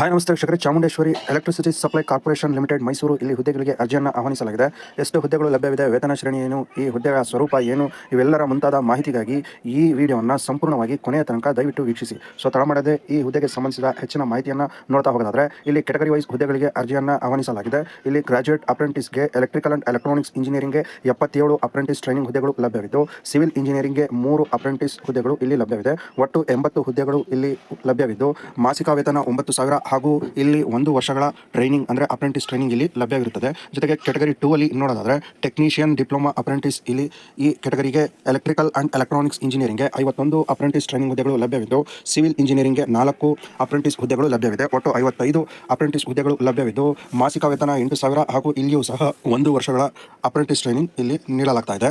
Hi, ನಮಸ್ತೆ ವೀಕ್ಷಕರೇ. Chamundeshwari Electricity Supply Corporation Limited Mysuru ಇಲ್ಲಿ ಹುದ್ದೆಗಳಿಗೆ ಅರ್ಜಿಯನ್ನು ಆಹ್ವಾನಿಸಲಾಗಿದೆ. ಎಷ್ಟು ಹುದ್ದೆಗಳು ಲಭ್ಯವಿದೆ, ವೇತನ ಶ್ರೇಣಿ ಏನು, ಈ ಹುದ್ದೆಗಳ ಸ್ವರೂಪ ಏನು, ಇವೆಲ್ಲರ ಮುಂತಾದ ಮಾಹಿತಿಗಾಗಿ ಈ ವಿಡಿಯೋವನ್ನು ಸಂಪೂರ್ಣವಾಗಿ ಕೊನೆಯ ತನಕ ದಯವಿಟ್ಟು ವೀಕ್ಷಿಸಿ. ಸೊ ತಡ ಮಾಡದೆ ಈ ಹುದ್ದೆಗೆ ಸಂಬಂಧಿಸಿದ ಹೆಚ್ಚಿನ ಮಾಹಿತಿಯನ್ನು ನೋಡ್ತಾ ಹೋಗೋದಾದ್ರೆ, ಇಲ್ಲಿ ಕೆಟಗರಿ ವೈಸ್ ಹುದ್ದೆಗಳಿಗೆ ಅರ್ಜಿಯನ್ನು ಆಹ್ವಾನಿಸಲಾಗಿದೆ. ಇಲ್ಲಿ ಗ್ರಾಜುಯೇಟ್ ಅಪ್ರೆಂಟಿಸ್ಗೆ ಎಲೆಕ್ಟ್ರಿಕಲ್ ಅಂಡ್ ಎಲೆಕ್ಟ್ರಾನಿಕ್ಸ್ ಇಂಜಿನಿಯರಿಂಗ್ಗೆ ಎಪ್ಪತ್ತೇಳು ಅಪ್ರೆಂಟಿಸ್ ಟ್ರೈನಿಂಗ್ ಹುದ್ದೆಗಳು ಲಭ್ಯವಿದ್ದು ಸಿವಿಲ್ ಇಂಜಿನಿಯರಿಂಗ್ಗೆ ಮೂರು ಅಪ್ರೆಂಟಿಸ್ ಹುದ್ದೆಗಳು ಇಲ್ಲಿ ಲಭ್ಯವಿದೆ. ಒಟ್ಟು ಎಂಬತ್ತು ಹುದ್ದೆಗಳು ಇಲ್ಲಿ ಲಭ್ಯವಿದ್ದು, ಮಾಸಿಕ ವೇತನ ಒಂಬತ್ತು ಸಾವಿರ ಹಾಗೂ ಇಲ್ಲಿ ಒಂದು ವರ್ಷಗಳ ಟ್ರೈನಿಂಗ್ ಅಂದರೆ ಅಪ್ರೆಂಟಿಸ್ ಟ್ರೈನಿಂಗ್ ಇಲ್ಲಿ ಲಭ್ಯವಿರುತ್ತದೆ ಜೊತೆಗೆ ಕೆಟಗರಿ ಟೂ ಅಲ್ಲಿ ನೋಡೋದಾದರೆ ಟೆಕ್ನಿಷಿಯನ್ ಡಿಪ್ಲೊಮಾ ಅಪ್ರೆಂಟಿಸ್ ಇಲ್ಲಿ ಈ ಕೆಟಗರಿಗೆ ಎಲೆಕ್ಟ್ರಿಕಲ್ ಆ್ಯಂಡ್ ಎಲೆಕ್ಟ್ರಾನಿಕ್ಸ್ ಇಂಜಿನಿಯರಿಂಗ್ಗೆ ಐವತ್ತೊಂದು ಅಪ್ರೆಂಟಿಸ್ ಟ್ರೈನಿಂಗ್ ಹುದ್ದೆಗಳು ಲಭ್ಯವಿದ್ದು ಸಿವಿಲ್ ಇಂಜಿನಿಯರಿಂಗ್ಗೆ ನಾಲ್ಕು ಅಪ್ರೆಂಟಿಸ್ ಹುದ್ದೆಗಳು ಲಭ್ಯವಿದೆ. ಒಟ್ಟು ಐವತ್ತೈದು ಅಪ್ರೆಂಟಿಸ್ ಹುದ್ದೆಗಳು ಲಭ್ಯವಿದ್ದು, ಮಾಸಿಕ ವೇತನ ಎಂಟು ಸಾವಿರ ಹಾಗೂ ಇಲ್ಲಿಯೂ ಸಹ ಒಂದು ವರ್ಷಗಳ ಅಪ್ರೆಂಟಿಸ್ ಟ್ರೈನಿಂಗ್ ಇಲ್ಲಿ ನೀಡಲಾಗ್ತಾ ಇದೆ.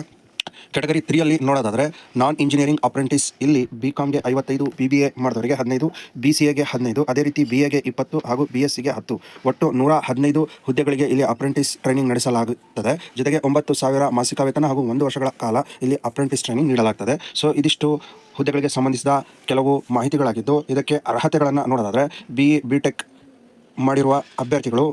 ಕೆಟಗರಿ ತ್ರೀಯಲ್ಲಿ ನೋಡೋದಾದರೆ ನಾನ್ ಇಂಜಿನಿಯರಿಂಗ್ ಅಪ್ರೆಂಟಿಸ್ ಇಲ್ಲಿ ಬಿ ಕಾಮ್ಗೆ ಐವತ್ತೈದು ಬಿ ಬಿ ಎ ಮಾಡಿದವರಿಗೆ ಹದಿನೈದು ಬಿ ಸಿ ಎಗೆ ಹದಿನೈದು, ಅದೇ ರೀತಿ ಬಿ ಎಗೆ ಇಪ್ಪತ್ತು ಹಾಗೂ ಬಿ ಎಸ್ ಸಿಗೆ ಹತ್ತು. ಒಟ್ಟು ನೂರ ಹದಿನೈದು ಹುದ್ದೆಗಳಿಗೆ ಇಲ್ಲಿ ಅಪ್ರೆಂಟಿಸ್ ಟ್ರೈನಿಂಗ್ ನಡೆಸಲಾಗುತ್ತದೆ. ಜೊತೆಗೆ ಒಂಬತ್ತು ಸಾವಿರ ಮಾಸಿಕ ವೇತನ ಹಾಗೂ ಒಂದು ವರ್ಷಗಳ ಕಾಲ ಇಲ್ಲಿ ಅಪ್ರೆಂಟಿಸ್ ಟ್ರೈನಿಂಗ್ ನೀಡಲಾಗ್ತದೆ. ಸೊ ಇದಿಷ್ಟು ಹುದ್ದೆಗಳಿಗೆ ಸಂಬಂಧಿಸಿದ ಕೆಲವು ಮಾಹಿತಿಗಳಾಗಿದ್ದು, ಇದಕ್ಕೆ ಅರ್ಹತೆಗಳನ್ನು ನೋಡೋದಾದರೆ ಬಿ ಬಿ ಟೆಕ್ ಮಾಡಿರುವ ಅಭ್ಯರ್ಥಿಗಳು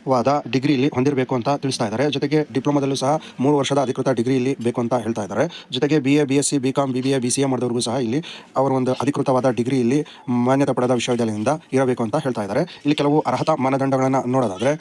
ಅಧಿಕೃತವಾದ ಡಿಗ್ರಿ ಇಲ್ಲಿ ಹೊಂದಿರಬೇಕು ಅಂತ ತಿಳಿಸ್ತಾ ಇದ್ದಾರೆ. ಜೊತೆಗೆ ಡಿಪ್ಲೊಮಾದಲ್ಲೂ ಸಹ ಮೂರು ವರ್ಷದ ಅಧಿಕೃತ ಡಿಗ್ರಿ ಇಲ್ಲಿ ಬೇಕು ಅಂತ ಹೇಳ್ತಾ ಇದ್ದಾರೆ. ಜೊತೆಗೆ B A B S C B com B B A B C A ಮಾಡಿದವ್ರಿಗೂ ಸಹ ಇಲ್ಲಿ ಅವರ ಒಂದು ಅಧಿಕೃತವಾದ ಡಿಗ್ರಿ ಇಲ್ಲಿ ಮಾನ್ಯತೆ ಪಡೆದ ವಿಶ್ವವಿದ್ಯಾಲಯದಿಂದ ಇರಬೇಕು ಅಂತ ಹೇಳ್ತಾ ಇದ್ದಾರೆ. ಇಲ್ಲಿ ಕೆಲವು ಅರ್ಹತಾ ಮಾನದಂಡಗಳನ್ನು ನೋಡೋದಾದರೆ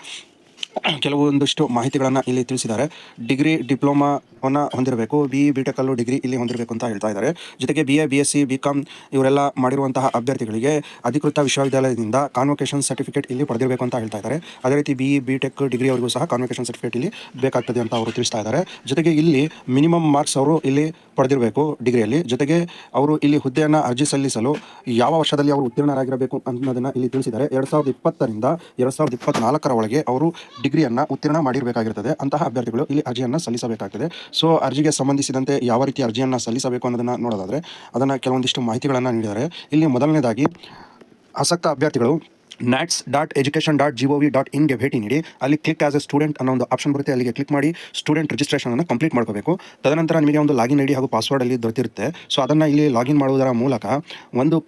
ಕೆಲವೊಂದಿಷ್ಟು ಮಾಹಿತಿಗಳನ್ನು ಇಲ್ಲಿ ತಿಳಿಸಿದ್ದಾರೆ. ಡಿಗ್ರಿ ಡಿಪ್ಲೊಮಾವನ್ನು ಹೊಂದಿರಬೇಕು. ಬಿ ಬಿ ಟೆಕಲ್ಲೂ ಡಿಗ್ರಿ ಇಲ್ಲಿ ಹೊಂದಿರಬೇಕು ಅಂತ ಹೇಳ್ತಾ ಇದ್ದಾರೆ. ಜೊತೆಗೆ B A B S C B com ಇವರೆಲ್ಲ ಮಾಡಿರುವಂತಹ ಅಭ್ಯರ್ಥಿಗಳಿಗೆ ಅಧಿಕೃತ ವಿಶ್ವವಿದ್ಯಾಲಯದಿಂದ ಕಾನ್ವೊಕೇಶನ್ ಸರ್ಟಿಫಿಕೇಟ್ ಇಲ್ಲಿ ಪಡೆದಿರಬೇಕು ಅಂತ ಹೇಳ್ತಾ ಇದ್ದಾರೆ. ಅದೇ ರೀತಿ ಬಿ ಬಿ ಟೆಕ್ ಡಿಗ್ರಿ ಅವರಿಗೂ ಸಹ ಕಾನ್ವೊಕೇಶನ್ ಸರ್ಟಿಫಿಕೇಟ್ ಇಲ್ಲಿ ಬೇಕಾಗ್ತದೆ ಅಂತ ಅವರು ತಿಳಿಸ್ತಾ ಇದ್ದಾರೆ. ಜೊತೆಗೆ ಇಲ್ಲಿ ಮಿನಿಮಮ್ ಮಾರ್ಕ್ಸ್ ಅವರು ಇಲ್ಲಿ ಪಡೆದಿರಬೇಕು ಡಿಗ್ರಿಯಲ್ಲಿ. ಜೊತೆಗೆ ಅವರು ಇಲ್ಲಿ ಹುದ್ದೆಯನ್ನು ಅರ್ಜಿ ಸಲ್ಲಿಸಲು ಯಾವ ವರ್ಷದಲ್ಲಿ ಅವರು ಉತ್ತೀರ್ಣರಾಗಿರಬೇಕು ಅನ್ನೋದನ್ನು ಇಲ್ಲಿ ತಿಳಿಸಿದ್ದಾರೆ. ಎರಡು ಸಾವಿರದ ಇಪ್ಪತ್ತರಿಂದ ಎರಡು ಸಾವಿರದ ಇಪ್ಪತ್ನಾಲ್ಕರ ಒಳಗೆ ಅವರು ಡಿಗ್ರಿಯನ್ನು ಉತ್ತೀರ್ಣ ಮಾಡಿರಬೇಕಾಗಿರ್ತದೆ. ಅಂತಹ ಅಭ್ಯರ್ಥಿಗಳು ಇಲ್ಲಿ ಅರ್ಜಿಯನ್ನು ಸಲ್ಲಿಸಬೇಕಾಗ್ತದೆ. ಸೊ, ಅರ್ಜಿಗೆ ಸಂಬಂಧಿಸಿದಂತೆ ಯಾವ ರೀತಿ ಅರ್ಜಿಯನ್ನು ಸಲ್ಲಿಸಬೇಕು ಅನ್ನೋದನ್ನು ನೋಡೋದಾದರೆ, ಅದನ್ನು ಕೆಲವೊಂದಿಷ್ಟು ಮಾಹಿತಿಗಳನ್ನು ನೀಡಿದ್ದಾರೆ. ಇಲ್ಲಿ ಮೊದಲನೇದಾಗಿ, ಆಸಕ್ತ ಅಭ್ಯರ್ಥಿಗಳು NATS dot education dot G O V dot ಇನ್ಗೆ ಭೇಟಿ ನೀಡಿ. ಅಲ್ಲಿ ಕ್ಲಿಕ್ ಆಸ್ ಎ ಸ್ಟೂಡೆಂಟ್ ಅನ್ನೋ ಒಂದು ಆಪ್ಷನ್ ಬರುತ್ತೆ. ಅಲ್ಲಿಗೆ ಕ್ಲಿಕ್ ಮಾಡಿ ಸ್ಟೂಡೆಂಟ್ ರಿಜಿಸ್ಟ್ರೇಷನನ್ನು ಕಂಪ್ಲೀಟ್ ಮಾಡ್ಕೋಬೇಕು. ತದನಂತರ ನಿಮಗೆ ಒಂದು ಲಾಗಿನ್ ಐ ಡಿ ಹಾಗೂ ಪಾಸ್ವರ್ಡ್ ಅಲ್ಲಿ ದೊರೆತಿರುತ್ತೆ. ಸೊ ಅದನ್ನು ಇಲ್ಲಿ ಲಾಗಿನ್ ಮಾಡುವುದರ ಮೂಲಕ ಒಂದು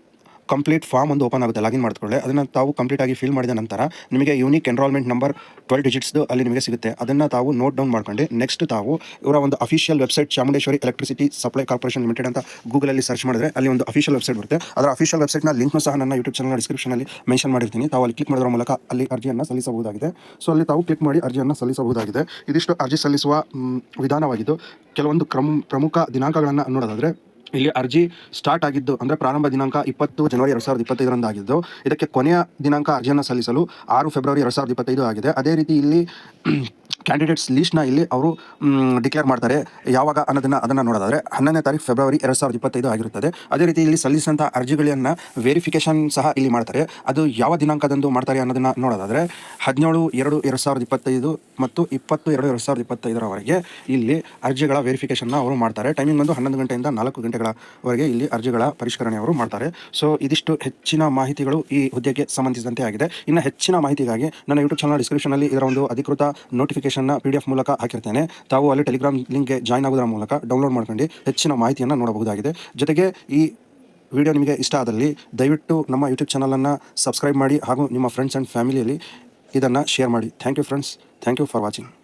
ಕಂಪ್ಲೀಟ್ ಫಾರ್ಮ್ ಒಂದು ಓಪನ್ ಆಗುತ್ತೆ. ಲಾಗಿನ್ ಮಾಡ್ಕೊಳ್ಳಿ. ಅದನ್ನು ತಾವು ಕಂಪ್ಲೀಟ್ ಆಗಿ ಫಿಲ್ ಮಾಡಿದ ನಂತರ ನಿಮಗೆ ಯೂನಿಕ್ ಎನ್ರಾಲ್ಮೆಂಟ್ ನಂಬರ್ ಟ್ವೆಲ್ ಡಿಜಿಟ್ಸ್ದು ಅಲ್ಲಿ ನಿಮಗೆ ಸಿಗುತ್ತೆ. ಅದನ್ನು ತಾವು ನೋಟ್ ಡೌನ್ ಮಾಡ್ಕೊಂಡು ನೆಕ್ಸ್ಟ್ ತಾವು ಇವರ ಒಂದು official website Chamundeshwari Electricity Supply Corporation Limited ಅಂತ ಗೂಗಲಲ್ಲಿ ಸರ್ಚ್ ಮಾಡಿದ್ರೆ ಅಲ್ಲಿ ಒಂದು ಅಫಿಷಿಯಲ್ ವೆಬ್ಸೈಟ್ ಬರುತ್ತೆ. ಅದರ ಅಫಿಷಿಯಲ್ ವೆಬ್ಸೈಟ್ನ ಲಿಂಕ್ ಸಹ ನನ್ನ ಯೂಟ್ಯೂಬ್ ಚಾನಲ್ ಡಿಸ್ಕ್ರಿಪ್ಷನಲ್ಲಿ ಮೆನ್ಷನ್ ಮಾಡಿರ್ತೀನಿ. ತಾವು ಅಲ್ಲಿ ಕ್ಲಿಕ್ ಮಾಡೋದ್ರ ಮೂಲಕ ಅಲ್ಲಿ ಅರ್ಜಿಯನ್ನು ಸಲ್ಲಿಸಬಹುದಾಗಿದೆ. ಸೊ ಅಲ್ಲಿ ತಾವು ಕ್ಲಿಕ್ ಮಾಡಿ ಅರ್ಜಿಯನ್ನು ಸಲ್ಲಿಸಬಹುದಾಗಿದೆ. ಇದಿಷ್ಟು ಅರ್ಜಿ ಸಲ್ಲಿಸುವ ವಿಧಾನವಾಗಿದ್ದು ಕೆಲವೊಂದು ಕ್ರಮ, ಪ್ರಮುಖ ದಿನಾಂಕಗಳನ್ನು ನೋಡೋದಾದರೆ ಇಲ್ಲಿ ಅರ್ಜಿ ಸ್ಟಾರ್ಟ್ ಆಗಿದ್ದು, ಅಂದರೆ ಪ್ರಾರಂಭ ದಿನಾಂಕ ಇಪ್ಪತ್ತು ಜನವರಿ ಎರಡು ಸಾವಿರದ ಇಪ್ಪತ್ತೈದರಂದು ಆಗಿದ್ದು, ಇದಕ್ಕೆ ಕೊನೆಯ ದಿನಾಂಕ ಅರ್ಜಿಯನ್ನು ಸಲ್ಲಿಸಲು ಆರು ಫೆಬ್ರವರಿ ಎರಡು ಸಾವಿರದ ಇಪ್ಪತ್ತೈದು ಆಗಿದೆ. ಅದೇ ರೀತಿ ಇಲ್ಲಿ ಕ್ಯಾಂಡಿಡೇಟ್ಸ್ ಲೀಸ್ಟ್ನ ಇಲ್ಲಿ ಅವರು ಡಿಕ್ಲೇರ್ ಮಾಡ್ತಾರೆ. ಯಾವಾಗ ಅನ್ನೋದನ್ನು ಅದನ್ನು ನೋಡೋದಾದರೆ ಹನ್ನೊಂದನೇ ತಾರೀಕು ಫೆಬ್ರವರಿ ಎರಡು ಸಾವಿರದ ಇಪ್ಪತ್ತೈದು ಆಗಿರುತ್ತದೆ. ಅದೇ ರೀತಿ ಇಲ್ಲಿ ಸಲ್ಲಿಸಿದಂಥ ಅರ್ಜಿಗಳನ್ನು ವೆರಿಫಿಕೇಷನ್ ಸಹ ಇಲ್ಲಿ ಮಾಡ್ತಾರೆ. ಅದು ಯಾವ ದಿನಾಂಕದಂದು ಮಾಡ್ತಾರೆ ಅನ್ನೋದನ್ನು ನೋಡೋದಾದರೆ ಹದಿನೇಳು ಎರಡು ಎರಡು ಸಾವಿರದ ಇಪ್ಪತ್ತೈದು ಮತ್ತು ಇಪ್ಪತ್ತು ಎರಡು ಎರಡು ಸಾವಿರದ ಇಪ್ಪತ್ತೈದರವರೆಗೆ ಇಲ್ಲಿ ಅರ್ಜಿಗಳ ವೆರಿಫಿಕೇಷನ್ನ ಅವರು ಮಾಡ್ತಾರೆ. ಟೈಮಿಂಗ್ ಬಂದು ಹನ್ನೊಂದು ಗಂಟೆಯಿಂದ ನಾಲ್ಕು ಗಂಟೆಗಳವರೆಗೆ ಇಲ್ಲಿ ಅರ್ಜಿಗಳ ಪರಿಷ್ಕರಣೆ ಅವರು ಮಾಡ್ತಾರೆ. ಸೊ ಇದಿಷ್ಟು ಹೆಚ್ಚಿನ ಮಾಹಿತಿಗಳು ಈ ಹುದ್ದೆಗೆ ಸಂಬಂಧಿಸಿದಂತೆ ಆಗಿದೆ. ಇನ್ನು ಹೆಚ್ಚಿನ ಮಾಹಿತಿಗಾಗಿ ನನ್ನ ಯೂಟ್ಯೂಬ್ ಚಾನಲ್ ಡಿಸ್ಕ್ರಿಪ್ಷನಲ್ಲಿ ಇದರ ಒಂದು ಅಧಿಕೃತ ನೋಟಿಫಿಕೇಶನ್ನ ಪಿ ಡಿ ಎಫ್ ಮೂಲಕ ಹಾಕಿರ್ತೇನೆ. ತಾವು ಅಲ್ಲಿ ಟೆಲಿಗ್ರಾಮ್ ಲಿಂಕ್ಗೆ ಜಾಯ್ನ್ ಆಗೋದ್ರ ಮೂಲಕ ಡೌನ್ಲೋಡ್ ಮಾಡ್ಕೊಂಡು ಹೆಚ್ಚಿನ ಮಾಹಿತಿಯನ್ನು ನೋಡಬಹುದಾಗಿದೆ. ಜೊತೆಗೆ ಈ ವಿಡಿಯೋ ನಿಮಗೆ ಇಷ್ಟ ಆದಲ್ಲಿ ದಯವಿಟ್ಟು ನಮ್ಮ ಯೂಟ್ಯೂಬ್ ಚಾನಲನ್ನು ಸಬ್ಸ್ಕ್ರೈಬ್ ಮಾಡಿ ಹಾಗೂ ನಿಮ್ಮ ಫ್ರೆಂಡ್ಸ್ ಆ್ಯಂಡ್ ಫ್ಯಾಮಿಲಿಯಲ್ಲಿ ಇದನ್ನು ಶೇರ್ ಮಾಡಿ. Thank you friends thank you for watching